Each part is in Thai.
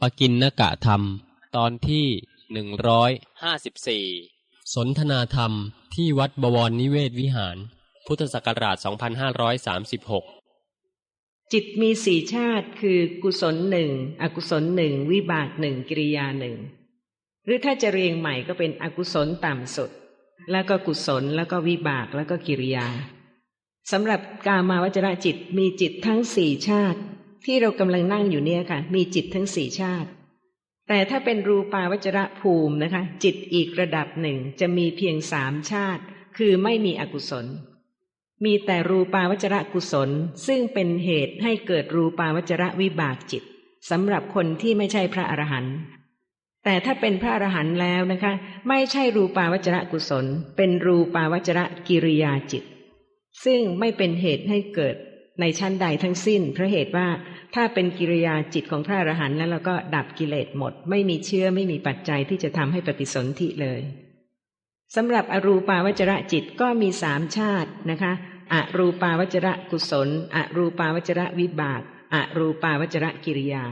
ปกินนกะธรรม ตอนที่หนึ่งร้อยห้าสิบสี่สนทนาธรรมที่วัดบวรนิเวศวิหาร พุทธศักราช 2536 จิตมีสี่ชาติคือกุศลหนึ่งอกุศลหนึ่งวิบากหนึ่งกิริยาหนึ่งหรือถ้าจะเรียงใหม่ก็เป็นอกุศลต่ำสุด แล้วก็กุศลแล้วก็วิบากแล้วก็กิริยาสำหรับกามาวจระจิตมีจิตทั้งสี่ชาติ ที่เรากำลังนั่งอยู่เนี่ยค่ะ มีจิตทั้งสี่ชาติ แต่ถ้าเป็นรูปาวจระภูมินะคะ จิตอีกระดับหนึ่งจะมีเพียงสามชาติ คือไม่มีอกุศล มีแต่รูปาวจระกุศล ซึ่งเป็นเหตุให้เกิดรูปาวจระวิบากจิตสำหรับคนที่ไม่ใช่พระอรหันต์แต่ถ้าเป็นพระอรหันต์แล้วนะคะ ไม่ใช่รูปาวจระกุศล เป็นรูปาวจระกิริยาจิต ซึ่งไม่เป็นเหตุให้เกิด ในชั้นใดทั้งสิ้น เพราะเหตุว่าถ้าเป็นกิริยาจิตของพระอรหันต์แล้วเราก็ดับกิเลสหมด ไม่มีเชื้อไม่มีปัจจัยที่จะทำให้ปฏิสนธิเลยสำหรับอรูปาวจระจิตก็มีสามชาตินะคะอรูปาวจระกุศล อรูปาวจระวิบาก อรูปาวจระกิริยา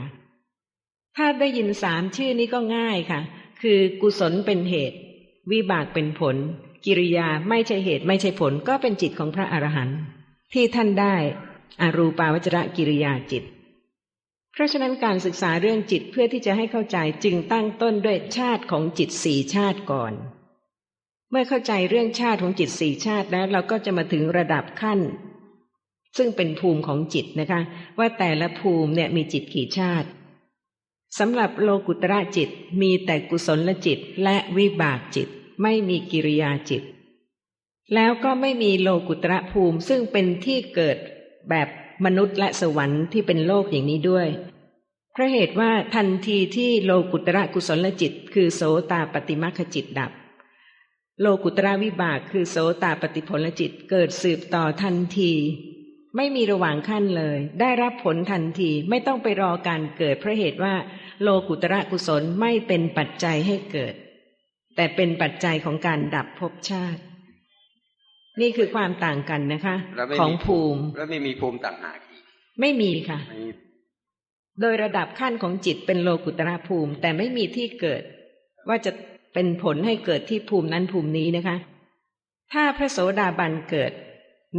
ถ้าได้ยินสามชื่อนี้ก็ง่ายค่ะ คือกุศลเป็นเหตุ วิบากเป็นผล กิริยาไม่ใช่เหตุไม่ใช่ผลก็เป็นจิตของพระอรหันต์ที่ท่านได้ อรูปาวจระกิริยาจิต เพราะฉะนั้นการศึกษาเรื่องจิตเพื่อที่จะให้เข้าใจจึงตั้งต้นด้วยชาติของจิตสี่ชาติก่อน เมื่อเข้าใจเรื่องชาติของจิตสี่ชาติแล้วเราก็จะมาถึงระดับขั้น ซึ่งเป็นภูมิของจิตนะคะ ว่าแต่ละภูมิเนี่ยมีจิตกี่ชาติสำหรับโลกุตระจิตมีแต่กุศลจิตและวิบากจิต ไม่มีกิริยาจิต แล้วก็ไม่มีโลกุตระภูมิซึ่งเป็นที่เกิด แบบมนุษย์และสวรรค์ที่เป็นโลกอย่างนี้ด้วยเพราะเหตุว่าทันทีที่โลกุตระกุศลจิต คือโสตาปฏิมาคจิตดับ โลกุตระวิบากคือโสตาปฏิผลจิตเกิดสืบต่อทันที ไม่มีระหว่างขั้นเลย ได้รับผลทันทีไม่ต้องไปรอการเกิดเพราะเหตุว่า โลกุตระกุศลไม่เป็นปัจจัยให้เกิด แต่เป็นปัจจัยของการดับภพชาติ นี่คือความต่างกันนะคะแล้วไม่ของมีภูมิ แล้วไม่มีภูมิต่างหากอีกไม่มีค่ะไม่มีโดยระดับขั้นของจิตเป็นโลกุตระภูมิ แต่ไม่มีที่เกิด ว่าจะเป็นผลให้เกิดที่ภูมินั้นภูมินี้นะคะ ถ้าพระโสดาบันเกิด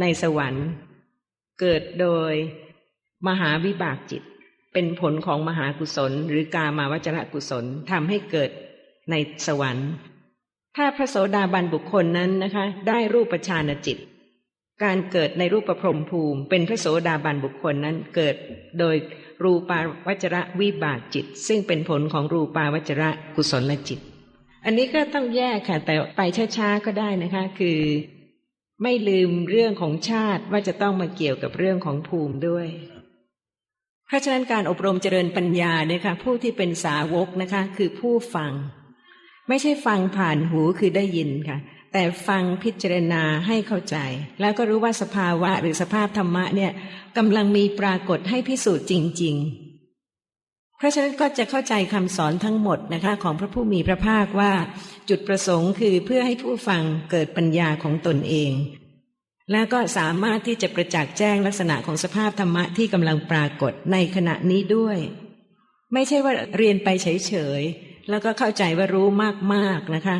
ในสวรรค์ เกิดโดยมหาวิบากจิต เป็นผลของมหากุศล หรือกามาวจรกุศลทำให้เกิดในสวรรค์ ถ้าพระโสดาบันบุคคลนั้นนะคะ ได้รูปฌานจิต การเกิดในรูปประพรมภูมิ เป็นพระโสดาบันบุคคลนั้นเกิดโดยรูปาวัจระวิบากจิต ซึ่งเป็นผลของรูปาวัจระกุศลจิต อันนี้ก็ต้องแยกค่ะ แต่ไปช้าๆก็ได้นะคะ คือ ไม่ลืมเรื่องของชาติว่าจะต้องมาเกี่ยวกับเรื่องของภูมิด้วยเพราะฉะนั้นการอบรมเจริญปัญญาเนี่ยค่ะผู้ที่เป็นสาวกนะคะ คือผู้ฟัง ไม่ใช่ฟังผ่านหูคือได้ยินค่ะ แต่ฟังพิจารณาให้เข้าใจ แล้วก็รู้ว่าสภาวะหรือสภาพธรรมะเนี่ยกำลังมีปรากฏให้พิสูจน์จริง ๆ เพราะฉะนั้นก็จะเข้าใจคำสอนทั้งหมดนะคะของพระผู้มีพระภาคว่า จุดประสงค์คือเพื่อให้ผู้ฟังเกิดปัญญาของตนเอง แล้วก็สามารถที่จะประจักษ์แจ้งลักษณะของสภาพธรรมะที่กำลังปรากฏในขณะนี้ด้วย ไม่ใช่ว่าเรียนไปเฉยๆ แล้วก็เข้าใจว่ารู้มากๆนะคะ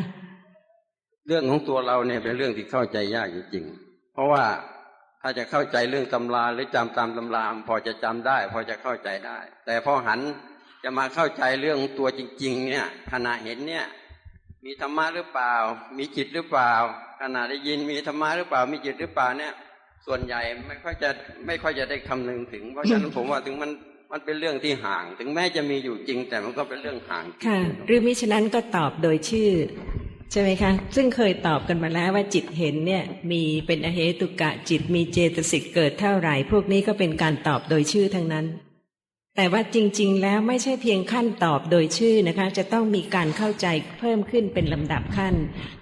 เรื่องของตัวเราเนี่ยเป็นเรื่องที่เข้าใจยากจริงๆเพราะว่าถ้าจะเข้าใจเรื่องตำราหรือจำตามตำราพอจะจำได้ พอจะเข้าใจได้ แต่พอหันจะมาเข้าใจเรื่องตัวจริง ๆ เนี่ย ขณะเห็นเนี่ย มีธรรมะหรือเปล่า มีจิตหรือเปล่า ขณะได้ยินมีธรรมะหรือเปล่า มีจิตหรือเปล่าเนี่ย ส่วนใหญ่ไม่ค่อยจะไม่ค่อยจะได้คำนึงถึงเพราะฉะนั้นผมว่าถึงมัน มันเป็นเรื่องที่ห่าง ถึงแม้จะมีอยู่จริง แต่มันก็เป็นเรื่องห่างค่ะ หรือมิฉะนั้นก็ตอบโดยชื่อ ใช่ไหมคะ ซึ่งเคยตอบกันมาแล้วว่าจิตเห็นเนี่ย มีเป็นอเหตุกะจิตมีเจตสิกเกิดเท่าไหร่ พวกนี้ก็เป็นการตอบโดยชื่อทั้งนั้น แต่ว่าจริง ๆ แล้วไม่ใช่เพียงขั้นตอบโดยชื่อนะคะ จะต้องมีการเข้าใจเพิ่มขึ้นเป็นลำดับขั้น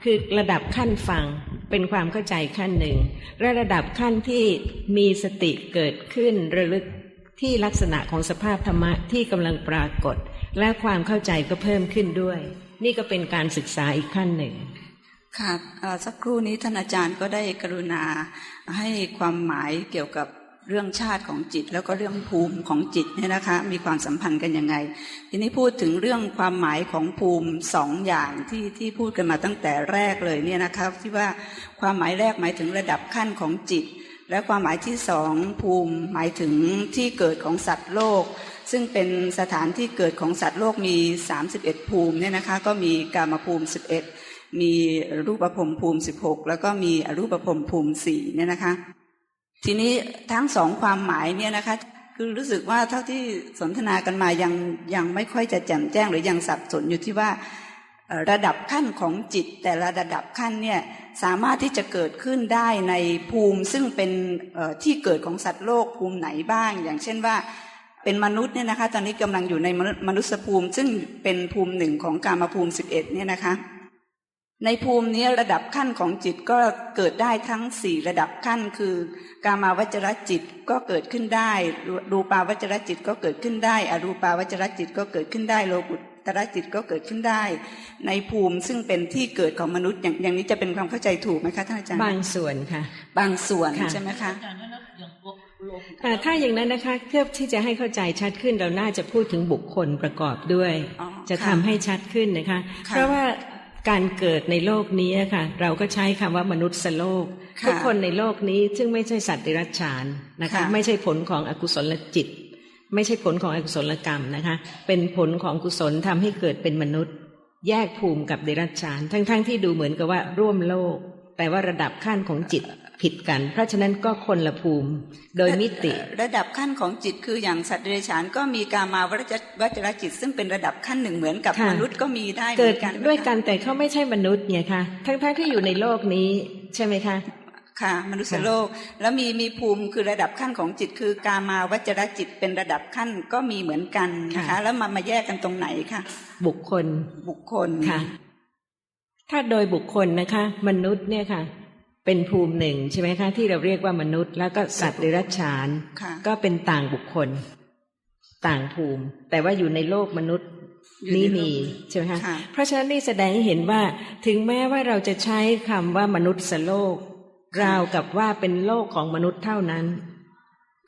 คือระดับขั้นฟังเป็นความเข้าใจขั้นหนึ่งและระดับขั้นที่มีสติเกิดขึ้นระลึก ที่ลักษณะของสภาพธรรมะที่กำลังปรากฏ และความเข้าใจก็เพิ่มขึ้นด้วย นี่ก็เป็นการศึกษาอีกขั้นหนึ่งค่ะสักครู่นี้ท่านอาจารย์ก็ได้กรุณาให้ความหมายเกี่ยวกับเรื่องชาติของจิต แล้วก็เรื่องภูมิของจิตเนี่ยนะคะ มีความสัมพันธ์กันยังไง ทีนี้พูดถึงเรื่องความหมายของภูมิสองอย่างที่ที่พูดกันมาตั้งแต่แรกเลยเนี่ยนะคะที่ว่าความหมายแรกหมายถึงระดับขั้นของจิต และความหมายที่สองภูมิหมายถึงที่เกิดของสัตว์โลก ซึ่งเป็นสถานที่เกิดของสัตว์โลกมี 31 ภูมิเนี่ยนะคะก็มีกามภูมิ 11 มีรูปภพภูมิ 16 แล้วก็มีอรูปภพภูมิ4เนี่ยนะคะ ทีนี้ทั้งสองความหมายเนี่ยนะคะคือรู้สึกว่าเท่าที่สนทนากันมายังยังไม่ค่อยจะแจ่มแจ้งหรือยังสับสนอยู่ที่ว่าระดับขั้นของจิตแต่ละระดับขั้นเนี่ย สามารถที่จะเกิดขึ้นได้ในภูมิซึ่งเป็นที่เกิดของสัตว์โลกภูมิไหนบ้าง อย่างเช่นว่าเป็นมนุษย์เนี่ยนะคะ ตอนนี้กำลังอยู่ในมนุษย์ภูมิ ซึ่งเป็นภูมิหนึ่งของกามภูมิสิบเอ็ดเนี่ยนะคะ ในภูมินี้ระดับขั้นของจิตก็เกิดได้ทั้งสี่ระดับขั้น คือกามาวจรจิตก็เกิดขึ้นได้รูรูปาวจรจิตก็เกิดขึ้นได้ อรูปาวจรจิตก็เกิดขึ้นได้โลกุต รจิตก็เกิดขึ้นได้ ในภูมิซึ่งเป็นที่เกิดของมนุษย์อย่างอย่างนี้จะเป็นความเข้าใจถูกไหมคะท่านอาจารย์บางส่วนค่ะ บางส่วนค่ะใช่ไหมคะอ่าถ้าอย่างนั้นนะคะเพื่อที่จะให้เข้าใจชัดขึ้นเราน่าจะพูดถึงบุคคลประกอบด้วยอ๋อจะค่ทำให้ชัดขึ้นนะคะค่ะเพราะว่าการเกิดในโลกนี้ค่ะ เราก็ใช้คำว่ามนุษย์โลกค่ะทุกคนในโลกนี้ซึ่งไม่ใช่สัตว์เดรัจฉานนะคะค่ะไม่ใช่ผลของอกุศลจิต ไม่ใช่ผลของอกุศลกรรมนะคะ เป็นผลของกุศลทำให้เกิดเป็นมนุษย์ แยกภูมิกับเดรัจฉาน ทั้งๆที่ดูเหมือนกับว่าร่วมโลก แต่ว่าระดับขั้นของจิตผิดกัน เพราะฉะนั้นก็คนละภูมิ โดยมิติ ระดับขั้นของจิตคืออย่างสัตว์เดรัจฉานก็มีกามาวจวจรจิต ซึ่งเป็นระดับขั้นหนึ่งเหมือนกับค่ะมนุษย์ก็มีได้เหเกิมืดอนกันด้วยกันแต่เขาไม่ใช่มนุษย์ไงคะทั้งๆที่อยู่ในโลกนี้ใช่ไหมคะ ค่ะมนุษยโลกแล้วมีมีภูมิคือระดับขั้นของจิต คือกามาวจรจิตเป็นระดับขั้นก็มีเหมือนกันนะคะค่ะแล้วมามาแยกกันตรงไหนคะบุคคลบุคคลค่ะ ถ้าโดยบุคคลนะคะ มนุษย์เนี่ยค่ะ เป็นภูมิหนึ่งใช่ไหมคะ ที่เราเรียกว่ามนุษย์ แล้วก็สัตว์เดรัจฉานค่ะก็เป็นต่างบุคคล ต่างภูมิ แต่ว่าอยู่ในโลกมนุษย์อยู่ในนี้โลกมีใช่ไหมคะค่ะเพราะฉะนั้นนี่แสดงให้เห็นว่าถึงแม้ว่าเราจะใช้คำว่ามนุษย์โลก ราวกับว่าเป็นโลกของมนุษย์เท่านั้น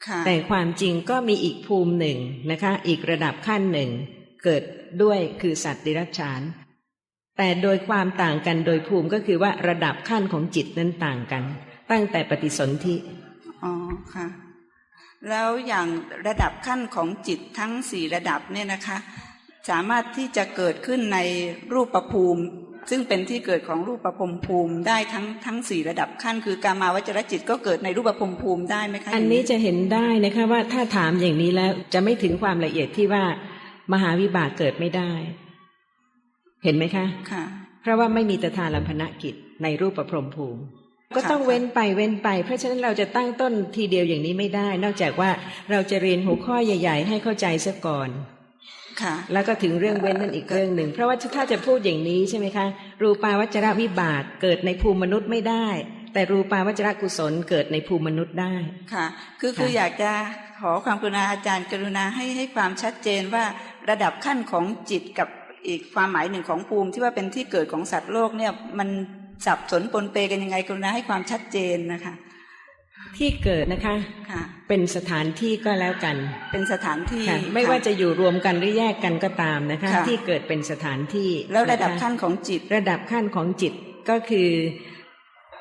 ค่ะแต่ความจริงก็มีอีกภูมิหนึ่งนะคะ อีกระดับขั้นหนึ่ง เกิดด้วยคือสัตว์ดิรัจฉาน แต่โดยความต่างกันโดยภูมิก็คือว่าระดับขั้นของจิตนั้นต่างกัน ตั้งแต่ปฏิสนธิ อ๋อค่ะ แล้วอย่างระดับขั้นของจิตทั้งสี่ระดับเนี่ยนะคะ สามารถที่จะเกิดขึ้นในรูปภูมิ ซึ่งเป็นที่เกิดของรูปภพภูมิได้ทั้งทั้งสี่ระดับขั้น คือกามาวจรจิตก็เกิดในรูปภพภูมิได้ไหมคะ อันนี้จะเห็นได้นะคะว่าถ้าถามอย่างนี้แล้วจะไม่ถึงความละเอียดที่ว่ามหาวิบากเกิดไม่ได้ เห็นไหมคะค่ะ เพราะว่าไม่มีตถาลัมพนกิจในรูปประพรหมภูมิ ก็ต้องค่ะเว้นไปเว้นไป เพราะฉะนั้นเราจะตั้งต้นทีเดียวอย่างนี้ไม่ได้ นอกจากว่าเราจะเรียนหัวข้อใหญ่ ๆ ให้เข้าใจซะก่อนค่ะ แล้วก็ถึงเรื่องเว้นนั่นอีกเรื่องหนึ่ง เพราะว่าถ้าจะพูดอย่างนี้ใช่ไหมคะ รูปาวจรวิบากเกิดในภูมิมนุษย์ไม่ได้ แต่รูปาวจรกุศลเกิดในภูมิมนุษย์ได้ค่ะ คือค่ะคืออยากจะขอความกรุณาอาจารย์กรุณาให้ให้ความชัดเจนว่าระดับขั้นของจิตกับอีกความหมายหนึ่งของภูมิที่ว่าเป็นที่เกิดของสัตว์โลกเนี่ยมันสับสนปนเปกันยังไงกรุณาให้ความชัดเจนนะคะ ที่เกิดนะคะค่ะเป็นสถานที่ก็แล้วกัน เป็นสถานที่ค่ะไม่ว่าจะอยู่รวมกันหรือแยกกันก็ตามนะคะค่ะที่เกิดเป็นสถานที่แล้วระดับคขั้นของจิต ระดับขั้นของจิตก็คือ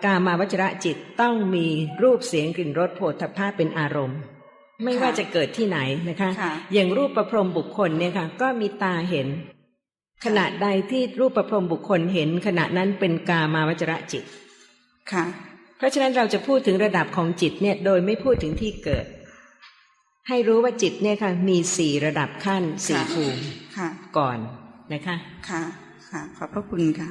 กามาวจระจิตต้องมีรูปเสียงกลิ่นรสโผฏฐัพพะเป็นอารมณ์ ไม่ว่าจะเกิดที่ไหนนะคะค่ะอย่างรูปประพรมบุคคลเนี่ยค่ะ ก็มีตาเห็น ขณะใดที่รูปประพรมบุคคลเห็น ขณะนั้นเป็นกามาวจระจิตค่ะ เพราะฉะนั้นเราจะพูดถึงระดับของจิตเนี่ยโดยไม่พูดถึงที่เกิด ให้รู้ว่าจิตเนี่ยค่ะมีสี่ระดับขั้นสี่ค่ะภูมิค่ะก่อนนะคะค่ะค่ะขอบพระคุณค่ะ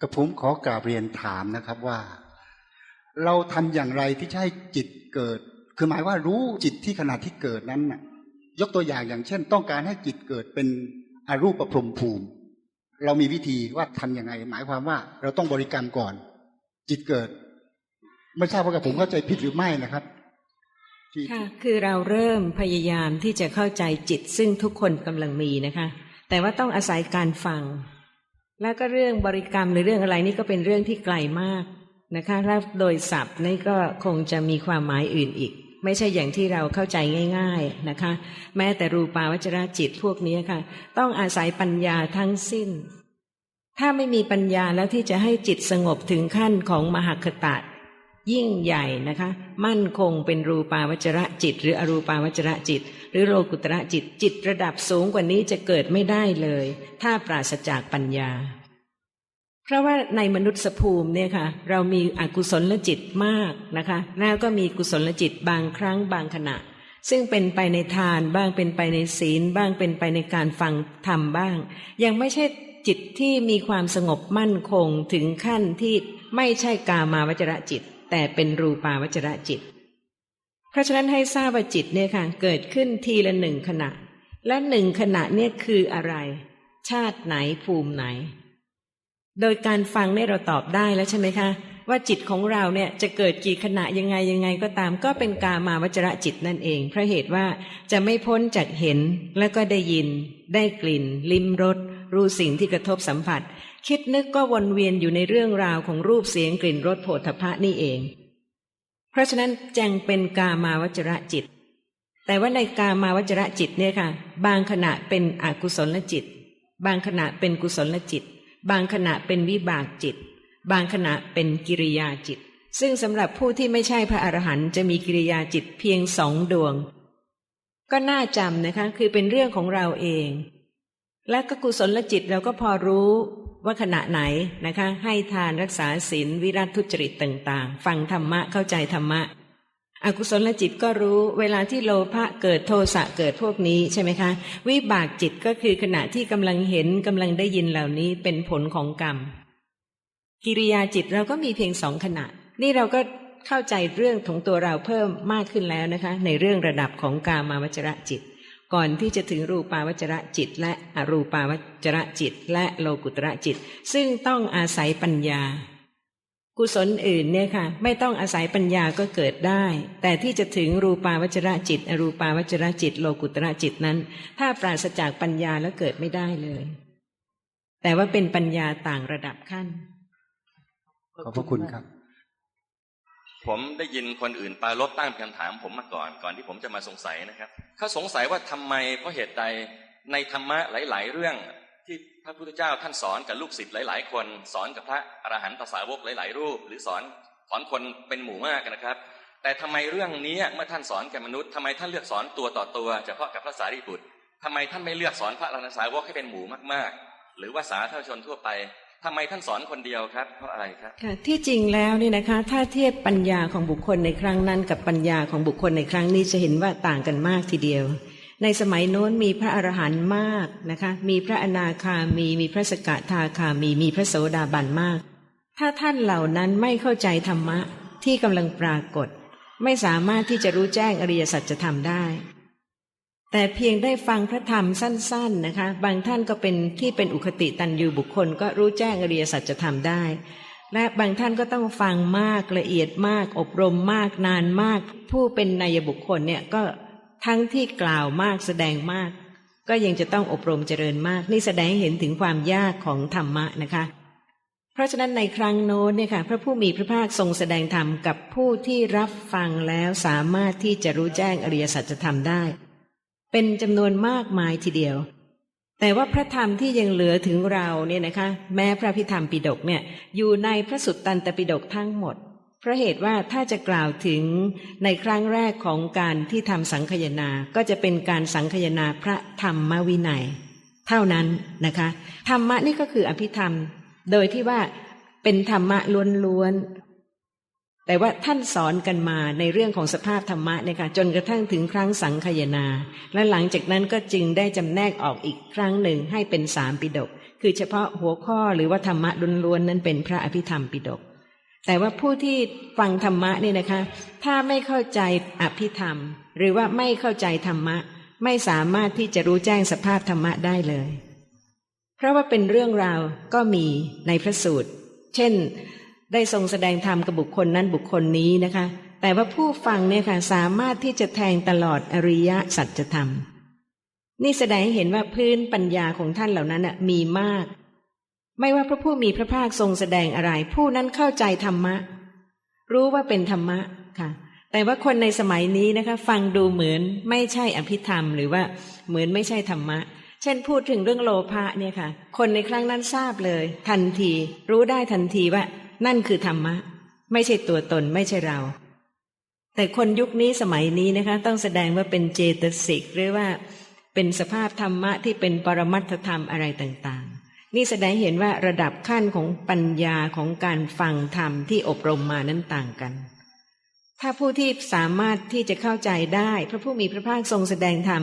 กับผมขอกราบเรียนถามนะครับว่า เราทำอย่างไรที่จะให้จิตเกิด คือหมายว่ารู้จิตที่ขณะที่เกิดนั้นน่ะ ยกตัวอย่างอย่างเช่น ต้องการให้จิตเกิดเป็นอรูปพรหมภูมิ เรามีวิธีว่าทำยังไง หมายความว่าเราต้องบริกรรมก่อน จิตเกิด ไม่ทราบว่ากับผมเข้าใจผิดหรือไม่นะครับค่ะคือเราเริ่มพยายามที่จะเข้าใจจิตซึ่งทุกคนกำลังมีนะคะ แต่ว่าต้องอาศัยการฟัง แล้วก็เรื่องบริกรรมหรือเรื่องอะไรนี่ก็เป็นเรื่องที่ไกลมากนะคะแล้วโดยศัพท์นี่ก็คงจะมีความหมายอื่นอีก ไม่ใช่อย่างที่เราเข้าใจง่าย ๆนะคะ แม้แต่รูปาวจรจิตพวกนี้ค่ะ ต้องอาศัยปัญญาทั้งสิ้น ถ้าไม่มีปัญญาแล้วที่จะให้จิตสงบถึงขั้นของมหคตะยิ่งใหญ่นะคะ มั่นคงเป็นรูปาวจระจิต หรืออรูปาวจระจิต หรือโลกุตระจิต จิตระดับสูงกว่านี้จะเกิดไม่ได้เลย ถ้าปราศจากปัญญา เพราะว่าในมนุษย์ภูมิเนี่ยค่ะ เรามีอกุศลจิตมากนะคะ แล้วก็มีกุศลจิตบางครั้งบางขณะ ซึ่งเป็นไปในทานบ้างเป็นไปในศีลบ้างเป็นไปในการฟังธรรมบ้าง ยังไม่ใช่ จิตที่มีความสงบมั่นคงถึงขั้นที่ไม่ใช่กามาวจระจิต แต่เป็นรูปาวจระจิต เพราะฉะนั้นให้ทราบว่าจิตเนี่ยค่ะเกิดขึ้นทีละหนึ่งขณะ และหนึ่งขณะเนี่ยคืออะไร ชาติไหนภูมิไหน โดยการฟังเนี่ยเราตอบได้แล้วใช่ไหมคะ ว่าจิตของเราเนี่ยจะเกิดกี่ขณะยังไงยังไงก็ตาม ก็เป็นกามาวจระจิตนั่นเองเพราะเหตุว่าจะไม่พ้นจากเห็นแล้วก็ได้ยิน ได้กลิ่น ลิ้มรส รู้สิ่งที่กระทบสัมผัส คิดนึกก็วนเวียนอยู่ในเรื่องราวของรูปเสียงกลิ่นรสโผฏฐพะนี่เอง เพราะฉะนั้นจึงเป็นกามาวจระจิต แต่ว่าในกามาวจระจิตเนี่ยค่ะ บางขณะเป็นอกุศลจิต บางขณะเป็นกุศลจิต บางขณะเป็นวิบากจิต บางขณะเป็นกิริยาจิต ซึ่งสำหรับผู้ที่ไม่ใช่พระอรหันต์จะมีกิริยาจิตเพียงสองดวง ก็น่าจำนะคะคือเป็นเรื่องของเราเอง และก็กุศลจิตเราก็พอรู้ว่าขณะไหนนะคะ ให้ทานรักษาศีลวิรัตทุจริตต่างๆ ฟังธรรมะเข้าใจธรรมะ อกุศลจิตก็รู้เวลาที่โลภะเกิดโทสะเกิดพวกนี้ใช่ไหมคะ วิบากจิตก็คือขณะที่กำลังเห็นกำลังได้ยินเหล่านี้เป็นผลของกรรม กิริยาจิตเราก็มีเพียงสองขณะ นี่เราก็เข้าใจเรื่องของตัวเราเพิ่มมากขึ้นแล้วนะคะ ในเรื่องระดับของกามาวจระจิต ก่อนที่จะถึงรูปาวจระจิต และอรูปาวจระจิต และโลกุตระจิต ซึ่งต้องอาศัยปัญญา กุศลอื่นเนี่ยค่ะ ไม่ต้องอาศัยปัญญาก็เกิดได้ แต่ที่จะถึงรูปาวจระจิต อรูปาวจระจิต โลกุตระจิตนั้น ถ้าปราศจากปัญญาแล้วเกิดไม่ได้เลย แต่ว่าเป็นปัญญาต่างระดับขั้นขอบพระคุณครับ ผมได้ยินคนอื่นปาลบตั้งคำถามผมมาก่อนก่อนที่ผมจะมาสงสัยนะครับ เขาสงสัยว่าทำไมเพราะเหตุใดในธรรมะหลาย ๆ เรื่องที่พระพุทธเจ้าท่านสอนกับลูกศิษย์หลาย ๆ คน สอนกับพระอรหันตสาวกหลาย ๆ รูป หรือสอนสอนคนเป็นหมู่มากนะครับ แต่ทำไมเรื่องนี้เมื่อท่านสอนแก่มนุษย์ทำไมท่านเลือกสอนตัวต่อตัว เฉพาะกับพระสารีบุตรทำไมท่านไม่เลือกสอนพระอรหันตสาวกให้เป็นหมู่มาก ๆ หรือว่าสาธารณชนทั่วไป ทำไมท่านสอนคนเดียวครับ เพราะอะไรครับค่ะที่จริงแล้วนี่นะคะ ถ้าเทียบปัญญาของบุคคลในครั้งนั้น กับปัญญาของบุคคลในครั้งนี้จะเห็นว่าต่างกันมากทีเดียว ในสมัยโน้นมีพระอรหันต์มากนะคะ มีพระอนาคามีมีพระสกทาคามีมีพระโสดาบันมาก ถ้าท่านเหล่านั้นไม่เข้าใจธรรมะที่กำลังปรากฏ ไม่สามารถที่จะรู้แจ้งอริยสัจธรรมได้ แต่เพียงได้ฟังพระธรรมสั้น ๆนะคะ บางท่านก็เป็นที่เป็นอุคติตันยูบุคคล ก็รู้แจ้งอริยสัจธรรมได้ และบางท่านก็ต้องฟังมากละเอียดมาก อบรมมากนานมาก ผู้เป็นนายบุคคลเนี่ยก็ทั้งที่กล่าวมากแสดงมาก ก็ยังจะต้องอบรมเจริญมาก นี่แสดงเห็นถึงความยากของธรรมะนะคะ เพราะฉะนั้นในครั้งโน้นเนี่ยค่ะพระผู้มีพระภาคทรงแสดงธรรมกับผู้ที่รับฟังแล้วสามารถที่จะรู้แจ้งอริยสัจธรรมได้ เป็นจำนวนมากมายทีเดียว แต่ว่าพระธรรมที่ยังเหลือถึงเราเนี่ยนะคะ แม้พระพิธรรมปิดกเนี่ย อยู่ในพระสุตตันตปิดกทั้งหมดเพราะเหตุว่าถ้าจะกล่าวถึงในครั้งแรกของการที่ทำสังคยนา ก็จะเป็นการสังคยนาพระธรรมวินัย เท่านั้นนะคะ ธรรมะนี่ก็คืออภิธรรม โดยที่ว่าเป็นธรรมะล้วน แต่ว่าท่านสอนกันมาในเรื่องของสภาพธรรมะเนี่ยค่ะจนกระทั่งถึงครั้งสังคยนา และหลังจากนั้นก็จึงได้จำแนกออกอีกครั้งหนึ่งให้เป็นสามปิดก คือเฉพาะหัวข้อหรือว่าธรรมะล้วนๆนั้นเป็นพระอภิธรรมปิดก แต่ว่าผู้ที่ฟังธรรมะเนี่ยนะคะ ถ้าไม่เข้าใจอภิธรรม หรือว่าไม่เข้าใจธรรมะ ไม่สามารถที่จะรู้แจ้งสภาพธรรมะได้เลย เพราะว่าเป็นเรื่องราวก็มีในพระสูตร เช่น ได้ทรงแสดงธรรมกับบุคคลนั้นบุคคลนี้นะคะ แต่ว่าผู้ฟังเนี่ยค่ะสามารถที่จะแทงตลอดอริยสัจธรรม นี่แสดงให้เห็นว่าพื้นปัญญาของท่านเหล่านั้นมีมาก ไม่ว่าพระผู้มีพระภาคทรงแสดงอะไร ผู้นั้นเข้าใจธรรมะ รู้ว่าเป็นธรรมะค่ะ แต่ว่าคนในสมัยนี้นะคะ ฟังดูเหมือนไม่ใช่อภิธรรม หรือว่าเหมือนไม่ใช่ธรรมะเช่นพูดถึงเรื่องโลภะเนี่ยค่ะ คนในครั้งนั้นทราบเลย ทันที รู้ได้ทันทีว่า นั่นคือธรรมะ ไม่ใช่ตัวตนไม่ใช่เรา แต่คนยุคนี้สมัยนี้นะคะ ต้องแสดงว่าเป็นเจตสิกหรือว่า เป็นสภาพธรรมะที่เป็นปรมัตถธรรมอะไรต่างๆ นี่แสดงเห็นว่าระดับขั้นของปัญญาของการฟังธรรมที่อบรมมานั้นต่างกันถ้าผู้ที่สามารถที่จะเข้าใจได้ พระผู้มีพระภาคทรงแสดงธรรม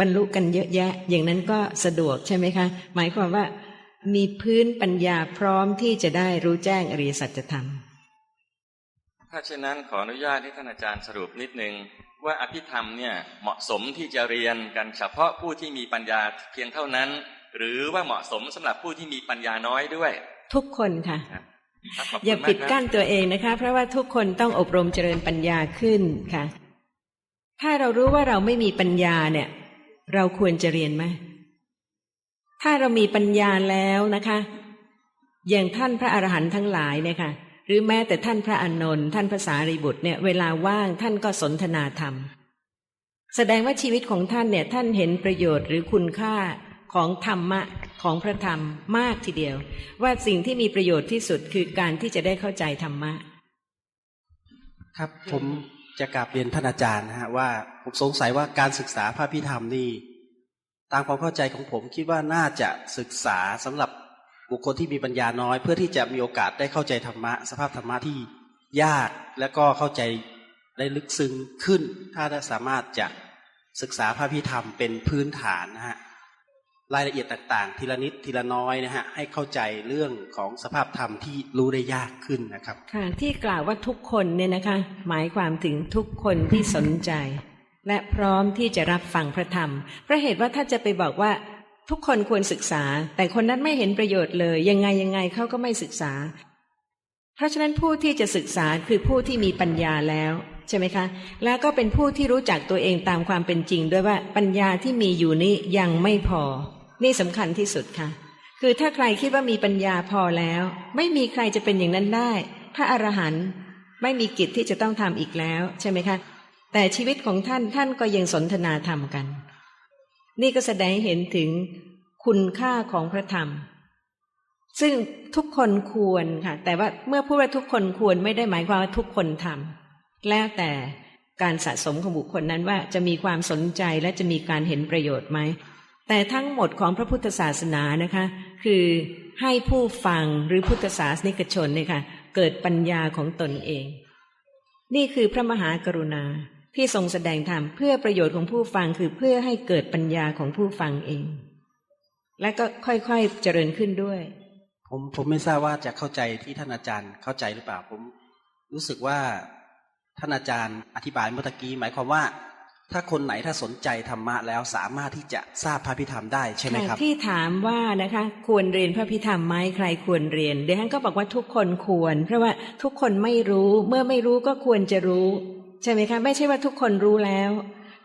บรรลุกันเยอะแยะ อย่างนั้นก็สะดวกใช่ไหมคะ หมายความว่า มีพื้นปัญญาพร้อมที่จะได้รู้แจ้งอริยสัจธรรม ถ้าเช่นนั้นขออนุญาตให้ท่านอาจารย์สรุปนิดนึง ว่าอภิธรรมเนี่ยเหมาะสมที่จะเรียนกันเฉพาะผู้ที่มีปัญญาเพียงเท่านั้น หรือว่าเหมาะสมสำหรับผู้ที่มีปัญญาน้อยด้วย ทุกคนค่ะครับขบคุณอย่าปิดมครับกั้นตัวเองนะคะ เพราะว่าทุกคนต้องอบรมเจริญปัญญาขึ้นค่ะ ถ้าเรารู้ว่าเราไม่มีปัญญาเนี่ย เราควรจะเรียนไหม ถ้าเรามีปัญญาแล้วนะคะ อย่างท่านพระอรหันต์ทั้งหลายเนี่ยค่ะ หรือแม้แต่ท่านพระอานนท์ท่านภาษารีบุตรเนี่ย เวลาว่างท่านก็สนทนาธรรม แสดงว่าชีวิตของท่านเนี่ย ท่านเห็นประโยชน์หรือคุณค่าของธรรมะของพระธรรมมากทีเดียว ว่าสิ่งที่มีประโยชน์ที่สุดคือการที่จะได้เข้าใจธรรมะ ครับผมจะกราบเรียนท่านอาจารย์นะฮะว่าผมสงสัยว่าการศึกษาพระพิธรรมนี่ ตามความเข้าใจของผมคิดว่าน่าจะศึกษาสำหรับบุคคลที่มีปัญญาน้อย เพื่อที่จะมีโอกาสได้เข้าใจธรรมะ สภาพธรรมะที่ยากและก็เข้าใจได้ลึกซึ้งขึ้น ถ้าได้สามารถจะศึกษาพระพิธรรมเป็นพื้นฐานนะฮะรายละเอียดต่างๆ ทีละนิดทีละน้อยนะฮะให้เข้าใจเรื่องของสภาพธรรมที่รู้ได้ยากขึ้นนะครับ ค่ะที่กล่าวว่าทุกคนเนี่ยนะคะ หมายความถึงทุกคนที่สนใจ และพร้อมที่จะรับฟังพระธรรมเพราะเหตุว่าถ้าจะไปบอกว่าทุกคนควรศึกษา แต่คนนั้นไม่เห็นประโยชน์เลย ยังไงยังไงเขาก็ไม่ศึกษา เพราะฉะนั้นผู้ที่จะศึกษาคือผู้ที่มีปัญญาแล้วใช่ไหมคะ แล้วก็เป็นผู้ที่รู้จักตัวเองตามความเป็นจริง ด้วยว่าปัญญาที่มีอยู่นี้ยังไม่พอ นี่สำคัญที่สุดค่ะ คือถ้าใครคิดว่ามีปัญญาพอแล้ว ไม่มีใครจะเป็นอย่างนั้นได้ พระอรหันต์ไม่มีกิจที่จะต้องทำอีกแล้ว ใช่ไหมคะ แต่ชีวิตของท่านท่านก็ยังสนทนาธรรมกัน นี่ก็แสดงให้เห็นถึงคุณค่าของพระธรรม ซึ่งทุกคนควรค่ะ แต่ว่าเมื่อพูดว่าทุกคนควรไม่ได้หมายความว่าทุกคนทำแล้วแต่การสะสมของบุคคลนั้นว่าจะมีความสนใจและจะมีการเห็นประโยชน์ไหม แต่ทั้งหมดของพระพุทธศาสนานะคะ คือให้ผู้ฟังหรือพุทธศาสนิกชนเนี่ยค่ะเกิดปัญญาของตนเอง นี่คือพระมหากรุณา ที่ทรงแสดงธรรมเพื่อประโยชน์ของผู้ฟังคือเพื่อให้เกิดปัญญาของผู้ฟังเอง และก็ค่อยๆเจริญขึ้นด้วย ผมผมไม่ทราบว่าจะเข้าใจที่ท่านอาจารย์เข้าใจหรือเปล่า ผมรู้สึกว่าท่านอาจารย์อธิบายเมื่อตะกี้หมายความว่า ถ้าคนไหนถ้าสนใจธรรมะแล้วสามารถที่จะทราบพระพิธรรมได้ใช่ไหมครับที่ถามว่านะคะ ควรเรียนพระพิธรรมไหมใครควรเรียนเดี๋ยวท่านก็บอกว่าทุกคนควร เพราะว่าทุกคนไม่รู้เมื่อไม่รู้ก็ควรจะรู้ ใช่ไหมคะไม่ใช่ว่าทุกคนรู้แล้ว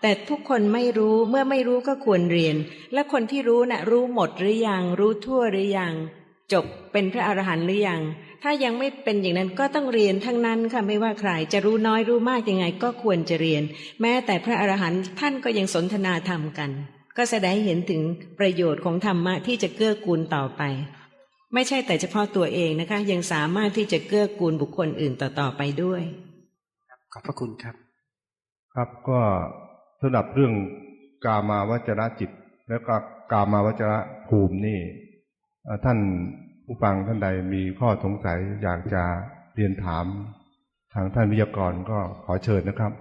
แต่ทุกคนไม่รู้เมื่อไม่รู้ก็ควรเรียน และคนที่รู้นะ่ะรู้หมดหรือยัง รู้ทั่วหรือยัง จบเป็นพระอรหันต์หรือยัง ถ้ายังไม่เป็นอย่างนั้นก็ต้องเรียนทั้งนั้นค่ะไม่ว่าใครจะรู้น้อยรู้มากยังไง ก็ควรจะเรียน แม้แต่พระอรหันต์ท่านก็ยังสนทนาธรรมกัน ก็แสดงให้เห็นถึงประโยชน์ของธรรมะที่จะเกื้อกูลต่อไปไม่ใช่แต่เฉพาะตัวเองนะคะ ยังสามารถที่จะเกื้อกูลบุคคลอื่นต่อ ๆ ไปด้วย ขอบพระคุณครับ ครับก็สำหรับเรื่องกามาวจระจิต แล้วก็กามาวจระภูมินี่ท่านผู้ฟังท่านใดมีข้อสงสัยอยากจะเรียนถาม ทางท่านวิทยากรก็ขอเชิญนะครับ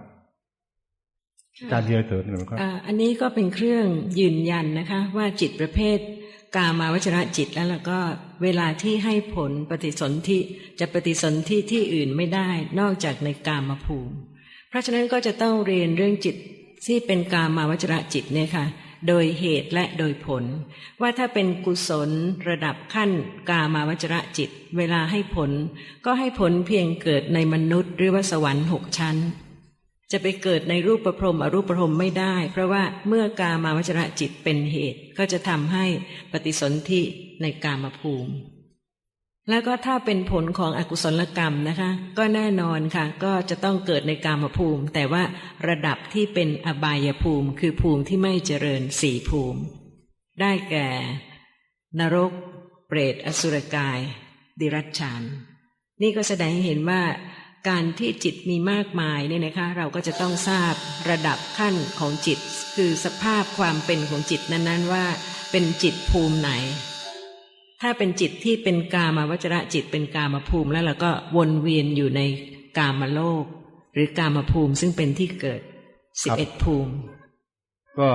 อาจารย์ที่จะเสริมหน่อยครับอ่าอันนี้ก็เป็นเครื่องยืนยันนะคะ ว่าจิตประเภทกามาวจระจิตแล้วแล้วก็เวลาที่ให้ผลปฏิสนธิจะปฏิสนธิที่อื่นไม่ได้นอกจากในกามภูมิ เพราะฉะนั้นก็จะต้องเรียนเรื่องจิตที่เป็นกามาวจระจิตเนี่ยค่ะโดยเหตุและโดยผล ว่าถ้าเป็นกุศลระดับขั้นกามาวจระจิต เวลาให้ผล ก็ให้ผลเพียงเกิดในมนุษย์ หรือว่าสวรรค์หกชั้น จะไปเกิดในรูปประพรหมอรูปประพรมไม่ได้ เพราะว่าเมื่อกามาวจระจิตเป็นเหตุ ก็จะทำให้ปฏิสนธิในกามภูมิ แล้วก็ถ้าเป็นผลของอกุศลกรรมนะคะ ก็แน่นอนค่ะ ก็จะต้องเกิดในกามภูมิ แต่ว่าระดับที่เป็นอบายภูมิ คือภูมิที่ไม่เจริญสี่ภูมิ ได้แก่ นรก เปรตอสุรกาย ดิรัจฉานนี่ก็แสดงให้เห็นว่า การที่จิตมีมากมายเนี่ยนะคะเราก็จะต้องทราบระดับขั้นของจิต คือสภาพความเป็นของจิตนั้นๆว่า เป็นจิตภูมิไหน ถ้าเป็นจิตที่เป็นกามาวจระจิตเป็นกามภูมิแล้วเราก็วนเวียนอยู่ในกามโลก หรือกามภูมิซึ่งเป็นที่เกิดสิบเอ็ดภูมิ ก็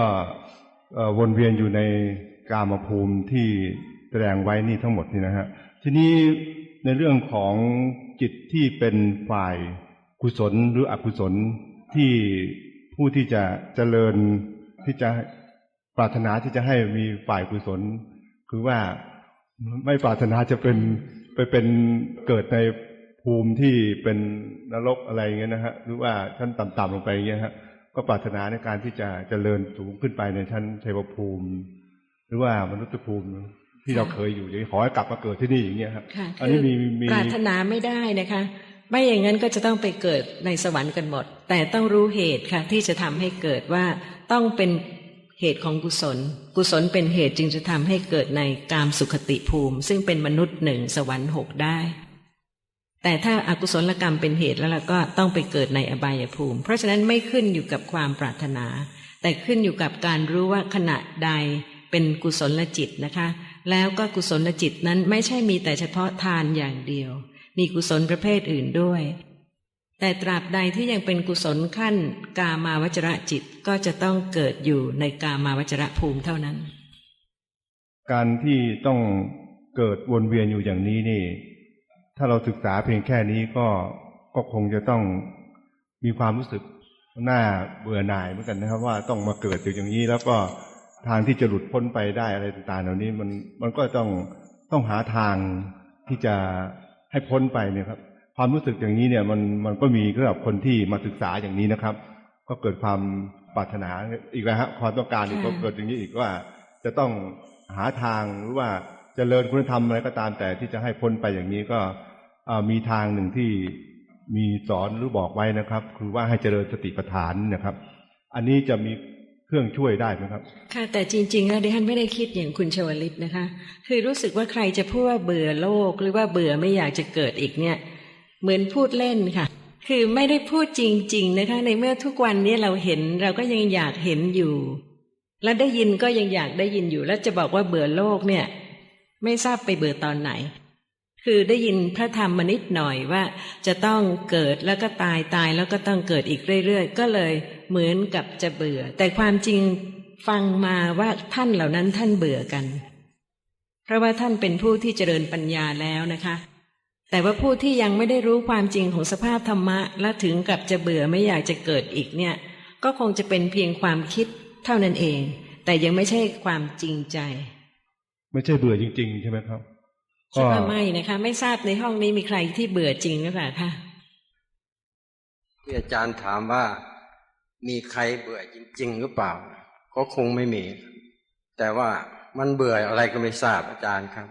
วนเวียนอยู่ในกามภูมิที่แสดงไว้นี่ทั้งหมดนี่นะฮะทีนี้ในเรื่องของ จิตที่เป็นฝ่ายกุศลหรืออกุศลที่ผู้ที่จะเจริญที่จะปรารถนาที่จะให้มีฝ่ายกุศล คือว่าไม่ปรารถนาจะเป็นไปเป็นเกิดในภูมิที่เป็นนรกอะไรเงี้ยนะฮะหรือว่าชั้นต่ำๆลงไปเงี้ยฮะก็ปรารถนาในการที่จะเจริญสูงขึ้นไปในชั้นเทวภูมิ หรือว่ามนุษยภูมิ ที่เราเคยอยู่อย่างนี้ขอให้กลับมาเกิดที่นี่อย่างเงี้ยครับค่ะอันนี้มีมีปรารถนาไม่ได้นะคะ ไม่อย่างนั้นก็จะต้องไปเกิดในสวรรค์กันหมด แต่ต้องรู้เหตุค่ะ ที่จะทำให้เกิดว่าต้องเป็นเหตุของกุศล กุศลเป็นเหตุจึงจะทำให้เกิดในกามสุขติภูมิ ซึ่งเป็นมนุษย์หนึ่งสวรรค์หกได้ แต่ถ้าอากุศลกรรมเป็นเหตุแล้วเราก็ต้องไปเกิดในอบายภูมิ เพราะฉะนั้นไม่ขึ้นอยู่กับความปรารถนา แต่ขึ้นอยู่กับการรู้ว่าขณะใดเป็นกุศลจิตนะคะ แล้วก็กุศลจิตนั้นไม่ใช่มีแต่เฉพาะทานอย่างเดียว มีกุศลประเภทอื่นด้วย แต่ตราบใดที่ยังเป็นกุศลขั้น กามาวจระจิตก็จะต้องเกิดอยู่ในกามาวจระภูมิเท่านั้น การที่ต้องเกิดวนเวียนอยู่อย่างนี้นี่ ถ้าเราศึกษาเพียงแค่นี้ก็ก็คงจะต้องมีความรู้สึกน่าเบื่อหน่ายเหมือนกันนะครับ ว่าต้องมาเกิดอยู่อย่างนี้แล้วก็ ทางที่จะหลุดพ้นไปได้อะไรต่างๆเหล่านี้มันมันก็ต้องต้องหาทางที่จะให้พ้นไปเนี่ยครับ ความรู้สึกอย่างนี้เนี่ยมันมันก็มีสำหรับคนที่มาศึกษาอย่างนี้นะครับ ก็เกิดความปรารถนาอีกแล้วฮะความต้องการอีกก็ค่ะเกิดอย่างนี้อีกว่า จะต้องหาทางหรือว่าเจริญคุณธรรมอะไรก็ตามแต่ที่จะให้พ้นไปอย่างนี้ก็เอ่อมีทางหนึ่งที่มีสอนหรือบอกไว้นะครับ คือว่าให้เจริญสติปัฏฐานนะครับ อันนี้จะมี เครื่องช่วยได้ไหมครับ ค่ะ แต่จริงๆแล้วดิฉันไม่ได้คิดอย่างคุณชวลิตนะคะ คือรู้สึกว่าใครจะพูดว่าเบื่อโลกหรือว่าเบื่อไม่อยากจะเกิดอีกเนี่ย เหมือนพูดเล่นค่ะ คือไม่ได้พูดจริง ๆ นะคะ ในเมื่อทุกวันนี้เราเห็นเราก็ยังอยากเห็นอยู่ และได้ยินก็ยังอยากได้ยินอยู่ แล้วจะบอกว่าเบื่อโลกเนี่ย ไม่ทราบไปเบื่อตอนไหน คือได้ยินพระธรรมมานิดหน่อยว่า จะต้องเกิดแล้วก็ตายตายแล้วก็ต้องเกิดอีกเรื่อย ๆ ก็เลย เหมือนกับจะเบื่อ แต่ความจริงฟังมาว่าท่านเหล่านั้นท่านเบื่อกัน เพราะว่าท่านเป็นผู้ที่เจริญปัญญาแล้วนะคะ แต่ว่าผู้ที่ยังไม่ได้รู้ความจริงของสภาพธรรมะ และถึงกับจะเบื่อไม่อยากจะเกิดอีกเนี่ย ก็คงจะเป็นเพียงความคิดเท่านั้นเอง แต่ยังไม่ใช่ความจริงใจ ไม่ใช่เบื่อจริง ๆ ใช่ไหมครับคิดว่าไม่นะคะ ไม่ทราบในห้องนี้มีใครที่เบื่อจริงหรือเปล่าคะที่อาจารย์ถามว่า มีใครเบื่อจริง ๆ หรือเปล่า ก็คงไม่มี แต่ว่ามันเบื่ออะไรก็ไม่ทราบอาจารย์ครับ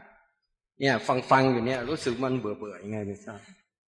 เนี่ย ฟังฟังๆอยู่เนี่ย รู้สึกมันเบื่อเบื่อๆยังไงไม่ทราบ